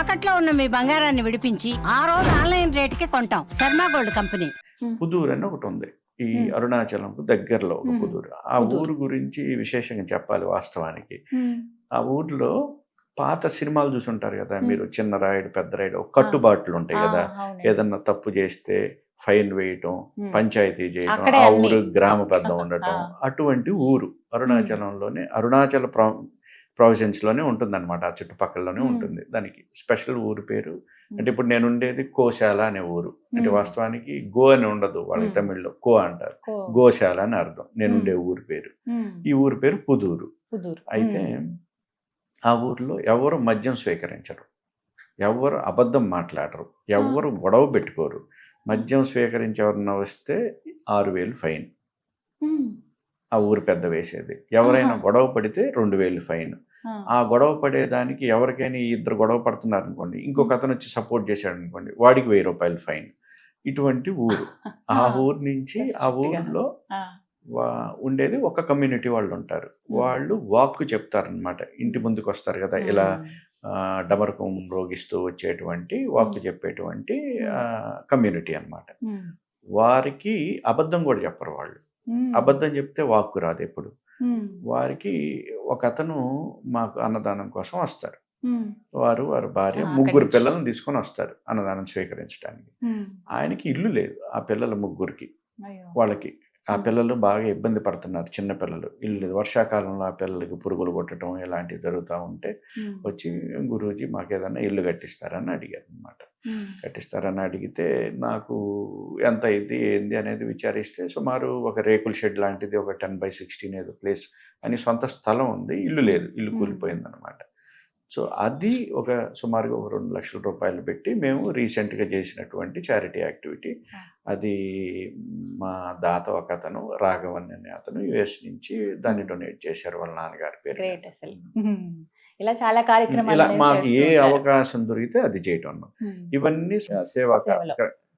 తాకట్లో ఉన్న మీ బంగారాన్ని విడిపించి ఆ రోజు ఆన్లైన్ రేటుకి కొంటాం శర్మ గోల్డ్ కంపెనీ పుదూరు అని ఒకటి ఉంది ఈ. అరుణాచలంకు దగ్గరలో ఒక. పుదూరు ఆ. ఊరు గురించి విశేషంగా చెప్పాలి వాస్తవానికి ఆ ఊర్లో పాత సినిమాలు చూసుంటారు కదా. మీరు చిన్న రాయుడు పెద్ద రాయుడు ఒక కట్టుబాట్లు ఉంటాయి కదా ఏదన్నా తప్పు చేస్తే ఫైన్ వేయటం పంచాయతీ చేయటం ఆ. ఊరు గ్రామ పెద్ద ఉండటం. అటువంటి ఊరు అరుణాచలంలోనే అరుణాచల ప్రావిజన్స్లోనే ఉంటుంది అనమాట ఆ చుట్టుపక్కలలోనే. ఉంటుంది. దానికి స్పెషల్ ఊరు పేరు. అంటే ఇప్పుడు నేను ఉండేది కోశాల అనే ఊరు. అంటే. వాస్తవానికి గో అని ఉండదు వాళ్ళకి. తమిళ్ళో. కో అంటారు. గోశాల అని అర్థం. నేను ఉండే ఊరి పేరు. ఈ ఊరి పేరు పుదూరు. అయితే ఆ ఊర్లో ఎవరు మద్యం స్వీకరించరు. ఎవరు అబద్ధం మాట్లాడరు. ఎవరు గొడవ పెట్టుకోరు. మద్యం స్వీకరించి ఎవరన్నా వస్తే ఆరు వేలు ఫైన్. ఆ ఊరు పెద్ద వేసేది. ఎవరైనా. గొడవ పడితే రెండు వేలు ఫైన్. ఆ. గొడవ పడేదానికి ఎవరికైనా ఈ ఇద్దరు గొడవ పడుతున్నారు అనుకోండి ఇంకొక అతను వచ్చి సపోర్ట్ చేశాడు అనుకోండి వాడికి వెయ్యి రూపాయలు ఫైన్. ఇటువంటి ఊరు. ఆ ఊరు నుంచి ఆ. ఊర్లో ఉండేది ఒక కమ్యూనిటీ వాళ్ళు ఉంటారు వాళ్ళు వాక్ చెప్తారనమాట ఇంటి ముందుకు వస్తారు కదా ఇలా ఆ, డమరకం రోగిస్తూ వచ్చేటువంటి వాక్ చెప్పేటువంటి కమ్యూనిటీ అన్నమాట. వారికి అబద్ధం కూడా చెప్పరు వాళ్ళు. అబద్ధం చెప్తే వాక్కు రాదు ఎప్పుడు. వారికి ఒక అతను మాకు అన్నదానం కోసం వస్తారు. వారు వారి భార్య ముగ్గురు. పిల్లలను తీసుకొని వస్తారు అన్నదానం స్వీకరించడానికి ఆయనకి ఇల్లు లేదు ఆ పిల్లల ముగ్గురికి. వాళ్ళకి ఆ. పిల్లలు బాగా ఇబ్బంది పడుతున్నారు చిన్న పిల్లలు. ఇల్లు లేదు వర్షాకాలంలో ఆ పిల్లలకి పురుగులు కొట్టడం ఇలాంటివి జరుగుతూ ఉంటే వచ్చి గురూజీ మాకు ఏదైనా ఇల్లు కట్టిస్తారని అడిగారు అనమాట కట్టిస్తారని అడిగితే నాకు ఎంత ఇది ఏంది అనేది విచారిస్తే సుమారు ఒక రేకుల షెడ్ లాంటిది ఒక టెన్ బై సిక్స్టీన్ ఏదో ప్లేస్ అని సొంత స్థలం ఉంది ఇల్లు లేదు. ఇల్లు మ్మ్. సో అది ఒక సుమారుగా ఒక రెండు లక్షల రూపాయలు పెట్టి మేము రీసెంట్గా చేసినటువంటి చారిటీ యాక్టివిటీ. అది మా దాత ఒక అతను రాఘవన్ అనే అతను యుఎస్ నుంచి దాన్ని డొనేట్ చేశారు వాళ్ళ నాన్నగారి పేరు ఇలా చాలా కార్యక్రమాలు మాకు ఏ. అవకాశం దొరికితే అది చేయటం. ఇవన్నీ సేవా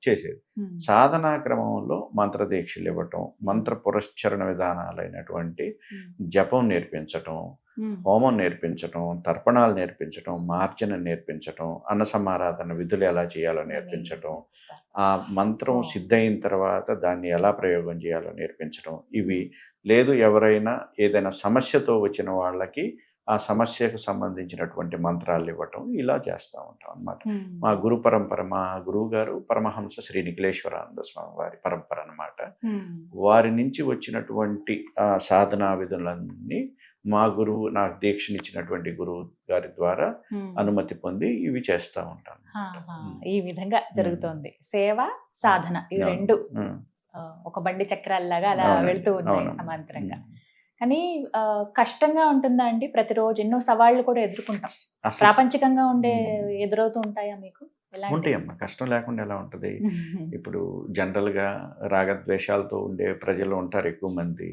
చేసేది. సాధనా క్రమంలో మంత్రదీక్షలు ఇవ్వటం మంత్ర పురస్చరణ విధానాలైనటువంటి. జపం నేర్పించటం. హోమం. నేర్పించటం తర్పణాలు నేర్పించటం మార్జన నేర్పించటం అన్న సమారాధన విధులు ఎలా చేయాలో నేర్పించటం ఆ మంత్రం. సిద్ధయిన తర్వాత దాన్ని ఎలా ప్రయోగం చేయాలో నేర్పించడం ఇవి లేదు ఎవరైనా ఏదైనా సమస్యతో వచ్చిన వాళ్ళకి ఆ సమస్యకు సంబంధించినటువంటి మంత్రాలు ఇవ్వటం ఇలా చేస్తూ ఉంటాం అన్నమాట ఉమ్. మా గురు పరంపర మా గురువు గారు పరమహంస శ్రీ నిఖిలేశ్వరానంద స్వామి వారి పరంపర అన్నమాట ఉమ్. వారి నుంచి వచ్చినటువంటి ఆ సాధనా విధులన్నీ మా గురువు నాకు దీక్షనిచ్చినటువంటి గురువు గారి ద్వారా. అనుమతి పొంది ఇవి చేస్తూ ఉంటాను. ఈ విధంగా జరుగుతోంది సేవ సాధన ఈ. రెండు ఒక బండి చక్రాల్లాగా అలా. వెళ్తూ ఉన్నాయి. సమాంతరంగా. కానీ కష్టంగా ఉంటుందా అండి ప్రతిరోజు ఎన్నో సవాళ్ళు కూడా ఎదుర్కొంటాం ప్రాపంచికంగా ఉండే. ఎదురవుతూ ఉంటాయా మీకు? ఉంటాయమ్మా కష్టం లేకుండా ఎలా ఉంటుంది. ఇప్పుడు జనరల్గా రాగద్వేషాలతో ఉండే ప్రజలు ఉంటారు ఎక్కువ మంది.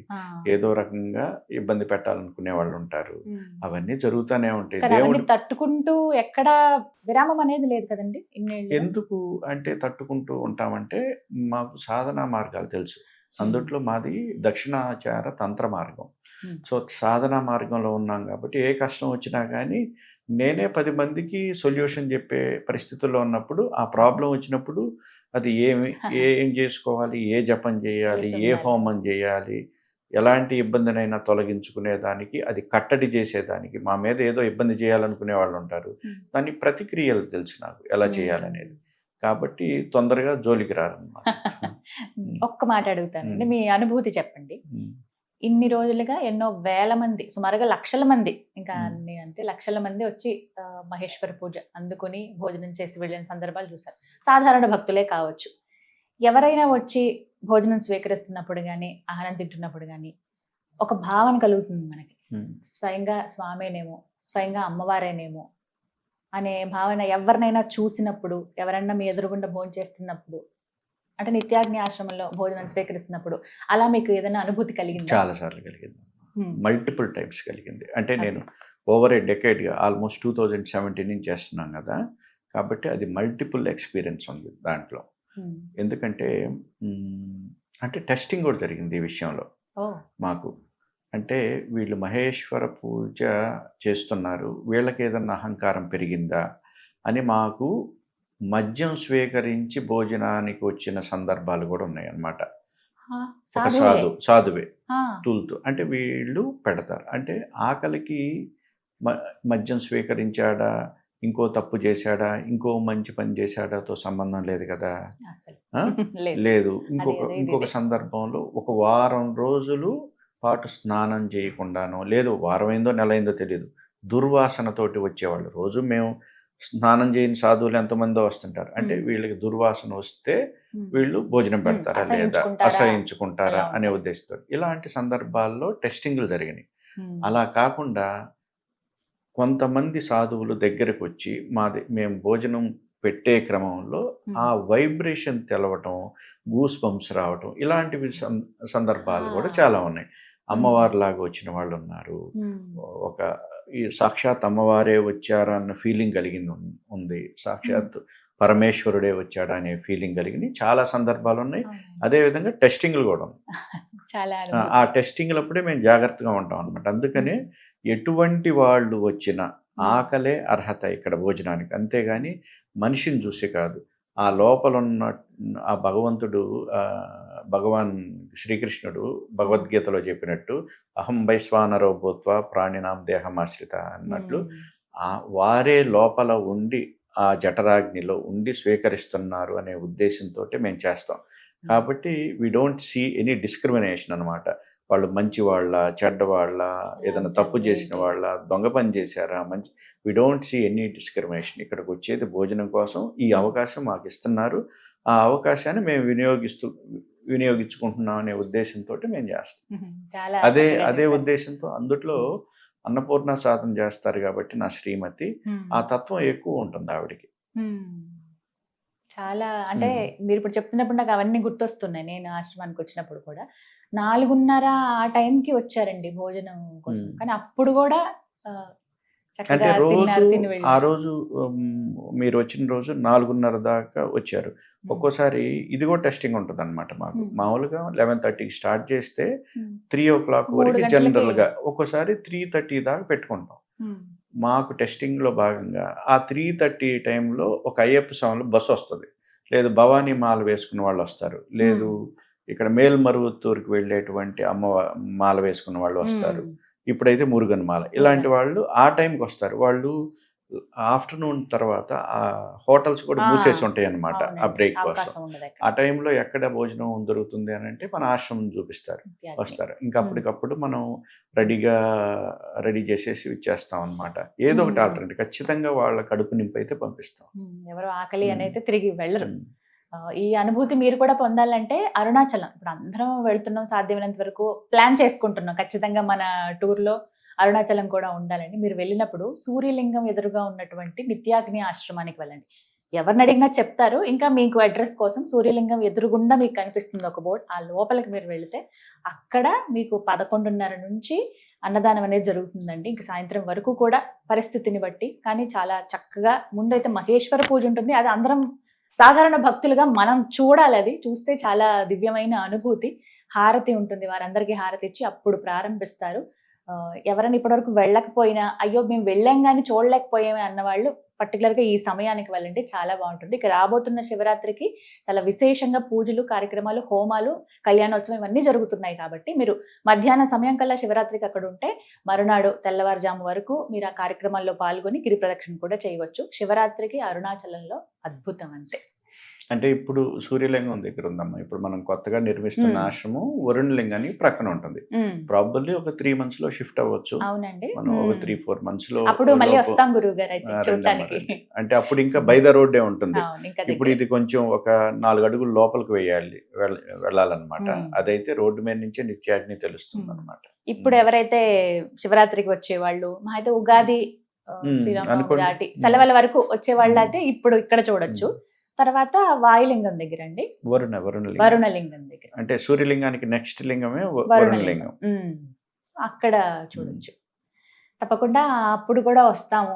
ఏదో రకంగా ఇబ్బంది పెట్టాలనుకునే వాళ్ళు ఉంటారు. అవన్నీ జరుగుతూనే ఉంటాయి దేవుడు తట్టుకుంటూ ఎక్కడా విరామం అనేది లేదు కదండి ఎందుకు అంటే తట్టుకుంటూ ఉంటామంటే మాకు సాధనా మార్గాలు తెలుసు అందుట్లో మాది దక్షిణాచార తంత్ర మార్గం. సో సాధనా మార్గంలో ఉన్నాం కాబట్టి ఏ కష్టం వచ్చినా కానీ నేనే పది మందికి సొల్యూషన్ చెప్పే పరిస్థితుల్లో ఉన్నప్పుడు ఆ ప్రాబ్లం వచ్చినప్పుడు అది ఏమి ఏం చేసుకోవాలి ఏ జపం చేయాలి ఏ. హోమం చేయాలి ఎలాంటి ఇబ్బందినైనా తొలగించుకునేదానికి అది కట్టడి చేసేదానికి మా మీద ఏదో ఇబ్బంది చేయాలనుకునే వాళ్ళు ఉంటారు. దాని ప్రతిక్రియలు తెలుసు నాకు ఎలా చేయాలనేది కాబట్టి తొందరగా జోలికి రారన్నమాట ఒక్క మాట అడుగుతానండి ఉమ్. మీ అనుభూతి చెప్పండి. ఇన్ని రోజులుగా ఎన్నో వేల మంది సుమారుగా లక్షల మంది ఇంకా. అన్ని అంటే లక్షల మంది వచ్చి మహేశ్వర పూజ అందుకుని భోజనం చేసి వెళ్ళిన సందర్భాలు చూసారు సాధారణ భక్తులే కావచ్చు ఎవరైనా వచ్చి భోజనం స్వీకరిస్తున్నప్పుడు కానీ ఆహారం తింటున్నప్పుడు కానీ ఒక భావన కలుగుతుంది మనకి. స్వయంగా స్వామేనేమో స్వయంగా అమ్మవారేనేమో అనే భావన ఎవరినైనా చూసినప్పుడు ఎవరైనా మీ ఎదురుగుండా భోజనం చేస్తున్నప్పుడు అంటే నిత్యాగ్ని ఆశ్రమంలో భోజనం స్వీకరిస్తున్నప్పుడు అలా మీకు ఏదైనా అనుభూతి కలిగింది? చాలా సార్లు కలిగింది. మల్టిపుల్ టైమ్స్ కలిగింది. అంటే నేను ఓవర్ ఏ డెకేడ్గా ఆల్మోస్ట్ టూ థౌజండ్ సెవెంటీన్ నుంచి చేస్తున్నాం కదా కాబట్టి అది మల్టిపుల్ ఎక్స్పీరియన్స్ ఉంది దాంట్లో. ఎందుకంటే అంటే టెస్టింగ్ కూడా జరిగింది ఈ విషయంలో మాకు. అంటే వీళ్ళు మహేశ్వర పూజ చేస్తున్నారు వీళ్ళకి ఏదన్నా అహంకారం పెరిగిందా అని మాకు మద్యం స్వీకరించి భోజనానికి వచ్చిన సందర్భాలు కూడా ఉన్నాయి అన్నమాట ఆ, ఒక. సాధు సాధువే తూలుతూ అంటే వీళ్ళు పెడతారు. అంటే ఆకలికి మద్యం స్వీకరించాడా? ఇంకో తప్పు చేశాడా? ఇంకో మంచి పని చేశాడాతో సంబంధం లేదు కదా? లేదు. ఇంకొక ఇంకొక. సందర్భంలో ఒక వారం రోజులు పాటు స్నానం చేయకుండానో లేదు వారం అయిందో నెల అయిందో తెలియదు దుర్వాసనతోటి వచ్చేవాళ్ళు. రోజు మేము స్నానం చేయని సాధువులు ఎంతమందో వస్తుంటారు అంటే. వీళ్ళకి దుర్వాసన వస్తే. వీళ్ళు భోజనం. పెడతారా లేదా అసహించుకుంటారా? అనే? ఉద్దేశంతో ఇలాంటి సందర్భాల్లో టెస్టింగ్లు జరిగినాయి. అలా కాకుండా కొంతమంది సాధువులు దగ్గరకు వచ్చి మాది మేము భోజనం పెట్టే క్రమంలో. ఆ వైబ్రేషన్ తెలవటం గూస్ బంప్స్ రావటం ఇలాంటివి సందర్భాలు కూడా. చాలా ఉన్నాయి అమ్మవారి లాగా వచ్చిన వాళ్ళు ఉన్నారు. ఒక ఈ సాక్షాత్ అమ్మవారే వచ్చారా అన్న ఫీలింగ్ కలిగింది ఉంది. సాక్షాత్ పరమేశ్వరుడే వచ్చాడా అనే ఫీలింగ్ కలిగింది. చాలా సందర్భాలు ఉన్నాయి. అదేవిధంగా టెస్టింగ్లు కూడా ఉన్నాయి. చాలా. ఆ టెస్టింగ్లప్పుడే మేము జాగ్రత్తగా ఉంటాం అనమాట అందుకనే ఎటువంటి వాళ్ళు వచ్చినా ఆకలే అర్హత ఇక్కడ భోజనానికి. అంతేగాని మనిషిని చూసి కాదు. ఆ లోపల ఉన్న ఆ భగవంతుడు భగవాన్ శ్రీకృష్ణుడు భగవద్గీతలో చెప్పినట్టు అహం వైశ్వానరో భూత్వ ప్రాణినాం దేహమాశ్రిత అన్నట్లు ఉమ్. ఆ వారే లోపల ఉండి ఆ జఠరాగ్నిలో ఉండి స్వీకరిస్తున్నారు అనే ఉద్దేశంతో మేము చేస్తాం. కాబట్టి we don't see any discrimination అనమాట వాళ్ళు మంచి వాళ్ళ చెడ్డ వాళ్ళ ఏదైనా తప్పు చేసిన వాళ్ళ దొంగ పని చేశారా? మంచి we don't see any discrimination ఇక్కడికి వచ్చేది భోజనం కోసం ఈ అవకాశం మాకు ఇస్తున్నారు. ఆ అవకాశాన్ని మేము వినియోగిస్తూ వినియోగించుకుంటున్నాం అనే ఉద్దేశంతో మేము చేస్తాం. ఉమ్. చాలా అదే అదే. ఉద్దేశంతో అందుట్లో అన్నపూర్ణ సాధన చేస్తారు కాబట్టి నా శ్రీమతి. ఆ తత్వం ఎక్కువ ఉంటుంది ఆవిడకి. చాలా అంటే మీరు ఇప్పుడు చెప్తున్నప్పుడు నాకు అవన్నీ గుర్తొస్తున్నాయి. నేను ఆశ్రమానికి వచ్చినప్పుడు కూడా. నాలుగున్నర ఆ టైంకి వచ్చారండి భోజనం కోసం. కానీ అప్పుడు కూడా అంటే రోజు ఆ. రోజు మీరు వచ్చిన రోజు నాలుగున్నర దాకా వచ్చారు. ఒక్కోసారి ఇది కూడా టెస్టింగ్ ఉంటుంది అనమాట మాకు. మామూలుగా లెవెన్ థర్టీకి స్టార్ట్ చేస్తే. త్రీ ఓ క్లాక్ వరకు జనరల్గా ఒక్కోసారి త్రీ థర్టీ దాకా పెట్టుకుంటాం. మాకు టెస్టింగ్లో భాగంగా ఆ త్రీ థర్టీ టైంలో ఒక అయ్యప్ప స్వామిలో బస్సు వస్తుంది లేదు భవానీ మాల వేసుకున్న వాళ్ళు వస్తారు లేదు ఇక్కడ మేల్మరువత్తూరుకి వెళ్ళేటువంటి అమ్మ మాల వేసుకున్న వాళ్ళు వస్తారు. ఇప్పుడైతే మురుగన్ మాల ఇలాంటి వాళ్ళు ఆ టైంకి వస్తారు వాళ్ళు ఆఫ్టర్నూన్ తర్వాత ఆ హోటల్స్ కూడా మూసేసి ఉంటాయి అన్నమాట ఆ. బ్రేక్ కోసం. ఆ టైంలో ఎక్కడ భోజనం దొరుకుతుంది అని అంటే మన ఆశ్రమం చూపిస్తారు. వస్తారు ఇంకా అప్పటికప్పుడు మనం రెడీగా రెడీ చేసేసి ఇచ్చేస్తాం అనమాట ఏదో ఒకటి మ్మ్. ఆల్టర్నేటివ్ ఖచ్చితంగా వాళ్ళ కడుపు నింపు అయితే పంపిస్తాం. ఎవరు ఆకలి ఉమ్. అని అయితే తిరిగి వెళ్ళరు ఈ అనుభూతి మీరు కూడా పొందాలంటే అరుణాచలం. ఇప్పుడు అందరం వెళ్తున్నాం సాధ్యమైనంత వరకు ప్లాన్ చేసుకుంటున్నాం ఖచ్చితంగా మన టూర్లో అరుణాచలం కూడా ఉండాలని. మీరు వెళ్ళినప్పుడు సూర్యలింగం ఎదురుగా ఉన్నటువంటి నిత్యాగ్ని ఆశ్రమానికి వెళ్ళండి. ఎవరిని అడిగినా చెప్తారు. ఇంకా మీకు అడ్రస్ కోసం సూర్యలింగం ఎదురుగుండా మీకు కనిపిస్తుంది ఒక బోర్డు. ఆ లోపలికి మీరు వెళితే అక్కడ మీకు పదకొండున్నర నుంచి అన్నదానం అనేది జరుగుతుందండి. ఇంక సాయంత్రం వరకు కూడా పరిస్థితిని బట్టి. కానీ చాలా చక్కగా ముందైతే మహేశ్వర పూజ ఉంటుంది. అది అందరం సాధారణ భక్తులుగా మనం చూడాలి అది. చూస్తే చాలా దివ్యమైన అనుభూతి హారతి ఉంటుంది. వారందరికీ హారతి ఇచ్చి అప్పుడు ప్రారంభిస్తారు. ఎవరైనా ఇప్పటివరకు వెళ్ళకపోయినా అయ్యో మేము వెళ్ళాం కానీ చూడలేకపోయామే అన్న వాళ్ళు పర్టికులర్గా ఈ సమయానికి వెళ్ళండి చాలా బాగుంటుంది. ఇక రాబోతున్న శివరాత్రికి చాలా విశేషంగా పూజలు కార్యక్రమాలు హోమాలు కళ్యాణోత్సవం ఇవన్నీ జరుగుతున్నాయి కాబట్టి మీరు మధ్యాహ్న సమయం కల్లా శివరాత్రికి అక్కడ ఉంటే మరునాడు తెల్లవారుజాము వరకు మీరు ఆ కార్యక్రమాల్లో పాల్గొని గిరి ప్రదక్షిణ కూడా చేయవచ్చు. శివరాత్రికి అరుణాచలంలో అద్భుతం అంతే. అంటే ఇప్పుడు సూర్యలింగం దగ్గర ఉందమ్మా ఇప్పుడు మనం కొత్తగా నిర్మిస్తున్న. ఆశ్రమం వరుణలింగానికి ప్రక్కన ఉంటుంది ప్రాబబ్లీ ఒక త్రీ మంత్స్లో షిఫ్ట్ అవ్వచ్చు మనం ఒక. త్రీ ఫోర్ మంత్స్లో. అంటే అప్పుడు ఇంకా బై ద రోడ్డే ఉంటుంది ఇప్పుడు. ఇది కొంచెం ఒక నాలుగు అడుగులు లోపలికి వేయాలి వెళ్ళ- వెళ్ళాలన్నమాట. అదైతే రోడ్డు మీద నుంచే నిత్యాగ్ని తెలుస్తుంది. అనమాట ఇప్పుడు ఎవరైతే శివరాత్రికి వచ్చే వాళ్ళు మా అయితే ఉగాది. దాటి సెలవుల వరకు వచ్చే వాళ్ళు. అయితే ఇప్పుడు ఇక్కడ చూడొచ్చు తర్వాత వాయులింగం దగ్గర అండి వరుణ వరుణలింగం. వరుణలింగం దగ్గర. అంటే సూర్యలింగానికి నెక్స్ట్ లింగమే వరుణలింగం. అక్కడ చూడొచ్చు. తప్పకుండా అప్పుడు కూడా వస్తాము.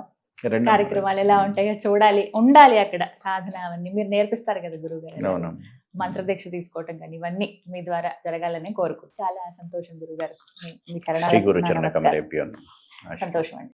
కార్యక్రమాలు. ఎలా ఉంటాయో చూడాలి ఉండాలి అక్కడ సాధన అవన్నీ. మీరు నేర్పిస్తారు కదా గురువు గారు మంత్రదీక్ష తీసుకోవటం కానీ ఇవన్నీ మీ ద్వారా జరగాలని కోరుకుంటున్నాను. చాలా సంతోషం గురువు గారు. సంతోషం అండి